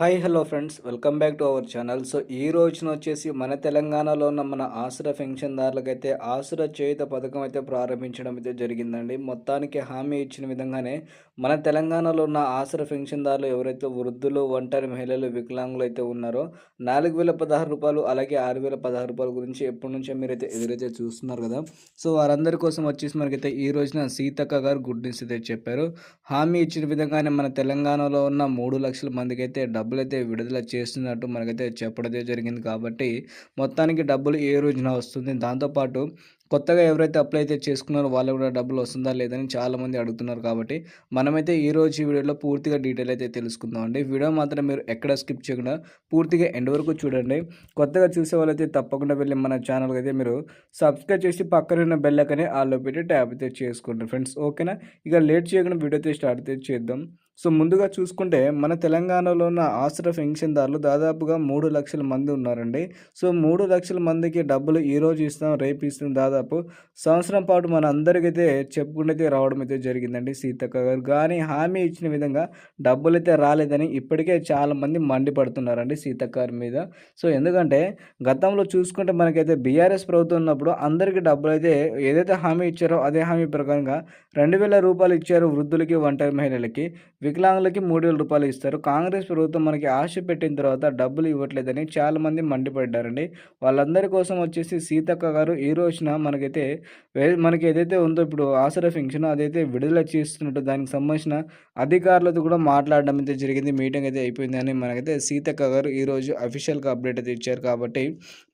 Hi hello friends welcome back to our channel so ఈ రోజున వచ్చేసి మన తెలంగాణలో ఉన్న మన ఆసుర పెన్షన్దారులకైతే ఆసుర చేయుత పథకం అయితే ప్రారంభించడం అయితే జరిగిందండి. మొత్తానికి హామీ ఇచ్చిన విధంగానే మన తెలంగాణలో ఉన్న ఆసుర పెన్షన్దారులు ఎవరైతే వృద్ధులు ఒంటరి మహిళలు వికలాంగులు అయితే ఉన్నారో నాలుగు వేల పదహారు రూపాయలు అలాగే ఆరు వేల పదహారు రూపాయల గురించి ఎప్పటి నుంచో మీరైతే ఎదురైతే చూస్తున్నారు కదా. సో వారందరి కోసం వచ్చేసి మనకైతే ఈ రోజున సీతక్క గారు గుడ్ న్యూస్ అయితే చెప్పారు. హామీ ఇచ్చిన విధంగానే మన తెలంగాణలో ఉన్న మూడు లక్షల మందికి అయితే డబ్బులు అయితే విడుదల చేస్తున్నట్టు మనకైతే చెప్పడమే జరిగింది కాబట్టి మొత్తానికి డబ్బులు ఏ రోజున వస్తుంది? దాంతోపాటు కొత్తగా ఎవరైతే అప్లై అయితే చేసుకున్నారో వాళ్ళు కూడా డబ్బులు వస్తుందా లేదని చాలామంది అడుగుతున్నారు కాబట్టి మనమైతే ఈ రోజు వీడియోలో పూర్తిగా డీటెయిల్ అయితే తెలుసుకుందాం అండి. వీడియో మాత్రం మీరు ఎక్కడ స్కిప్ చేయకుండా పూర్తిగా ఎండ్ వరకు చూడండి. కొత్తగా చూసే వాళ్ళైతే తప్పకుండా వెళ్ళి మన ఛానల్కి అయితే మీరు సబ్స్క్రైబ్ చేసి పక్కన ఉన్న బెల్ ఐకనే ఆల్లో పెట్టి ట్యాప్ అయితే చేసుకోండి. ఫ్రెండ్స్ ఓకేనా? ఇక లేట్ చేయకుండా వీడియో అయితే స్టార్ట్ అయితే చేద్దాం. సో ముందుగా చూసుకుంటే మన తెలంగాణలో ఉన్న ఆశ్ర పెన్షన్దారులు దాదాపుగా మూడు లక్షల మంది ఉన్నారండి. సో మూడు లక్షల మందికి డబ్బులు ఈరోజు ఇస్తాం రేపు ఇస్తాం దాదాపు. సంవత్సరం పాటు మన అందరికైతే చెప్పుకుంటే రావడం అయితే జరిగిందండి సీతక్క గారు. కానీ హామీ ఇచ్చిన విధంగా డబ్బులు అయితే రాలేదని ఇప్పటికే చాలామంది మండిపడుతున్నారండి సీతక్క గారి మీద. సో ఎందుకంటే గతంలో చూసుకుంటే మనకైతే బీఆర్ఎస్ ప్రభుత్వం ఉన్నప్పుడు అందరికీ డబ్బులు అయితే ఏదైతే హామీ ఇచ్చారో అదే హామీ ప్రకారంగా రెండు వేల రూపాయలు ఇచ్చారు వృద్ధులకి ఒంటరి మహిళలకి. వికలాంగులకి మూడు వేల రూపాయలు ఇస్తారు. కాంగ్రెస్ ప్రభుత్వం మనకి ఆశ పెట్టిన తర్వాత డబ్బులు ఇవ్వట్లేదని చాలామంది మండిపడ్డారండి. వాళ్ళందరి కోసం వచ్చేసి సీతక్క గారు ఈ రోజున మనకైతే మనకి ఏదైతే ఉందో ఇప్పుడు ఆసరా ఫంక్షన్ అదైతే విడుదల చేస్తున్నట్టు దానికి సంబంధించిన అధికారులతో కూడా మాట్లాడడం అయితే జరిగింది. మీటింగ్ అయితే అయిపోయిందని మనకైతే సీతక్క గారు ఈరోజు అఫీషియల్గా అప్డేట్ అయితే ఇచ్చారు కాబట్టి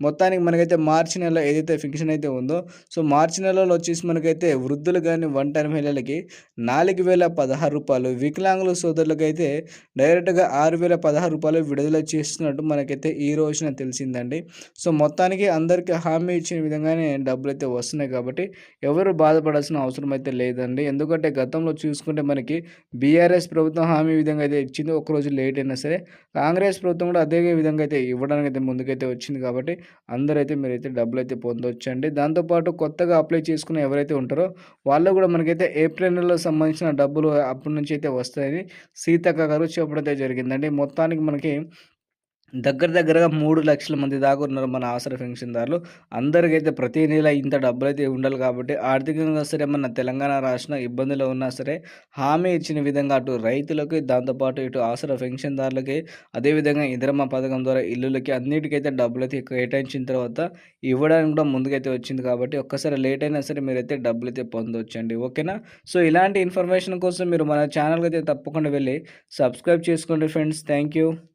మొత్తానికి మనకైతే మార్చి నెల ఏదైతే ఫంక్షన్ అయితే ఉందో సో మార్చి నెలలో వచ్చేసి మనకైతే వృద్ధులు కానీ ఒంటరి మహిళలకి నాలుగు వేల పదహారు రూపాయలు వికలాంగ వికలాంగుల సోదరులకైతే డైరెక్ట్గా ఆరు వేల పదహారు రూపాయలు విడుదల చేస్తున్నట్టు మనకైతే ఈ రోజున తెలిసిందండి. సో మొత్తానికి అందరికీ హామీ ఇచ్చిన విధంగానే డబ్బులు అయితే వస్తున్నాయి కాబట్టి ఎవరు బాధపడాల్సిన అవసరం అయితే లేదండి. ఎందుకంటే గతంలో చూసుకుంటే మనకి బీఆర్ఎస్ ప్రభుత్వం హామీ విధంగా అయితే ఇచ్చింది. ఒకరోజు లేట్ అయినా సరే కాంగ్రెస్ ప్రభుత్వం కూడా అదే విధంగా అయితే ఇవ్వడానికి అయితే ముందుకైతే వచ్చింది కాబట్టి అందరైతే మీరైతే డబ్బులు అయితే పొందొచ్చండి దాంతోపాటు కొత్తగా అప్లై చేసుకున్న ఎవరైతే ఉంటారో వాళ్ళు కూడా మనకైతే ఏప్రిల్ నెలలో సంబంధించిన డబ్బులు అప్పటి నుంచి అయితే వస్తాయి అనేది సీతక్క గారు చెప్పడం జరిగిందండి. మొత్తానికి మనకి దగ్గర దగ్గరగా మూడు లక్షల మంది దాకా ఉన్నారు మన అవసర పెన్షన్దారులు. అందరికైతే ప్రతి నెల ఇంత డబ్బులు అయితే ఉండాలి కాబట్టి ఆర్థికంగా సరే మన తెలంగాణ రాష్ట్రం ఇబ్బందులు ఉన్నా సరే హామీ ఇచ్చిన విధంగా అటు రైతులకి దాంతోపాటు ఇటు ఆసరా పెన్షన్దారులకి అదేవిధంగా ఇంద్రమ్మ పథకం ద్వారా ఇల్లులకి అన్నిటికైతే డబ్బులు అయితే కేటాయించిన తర్వాత ఇవ్వడానికి కూడా ముందుకైతే వచ్చింది కాబట్టి ఒక్కసారి లేట్ అయినా సరే మీరైతే డబ్బులు అయితే పొందవచ్చండి ఓకేనా? సో ఇలాంటి ఇన్ఫర్మేషన్ కోసం మీరు మన ఛానల్కి అయితే తప్పకుండా వెళ్ళి సబ్స్క్రైబ్ చేసుకోండి ఫ్రెండ్స్. Thank you.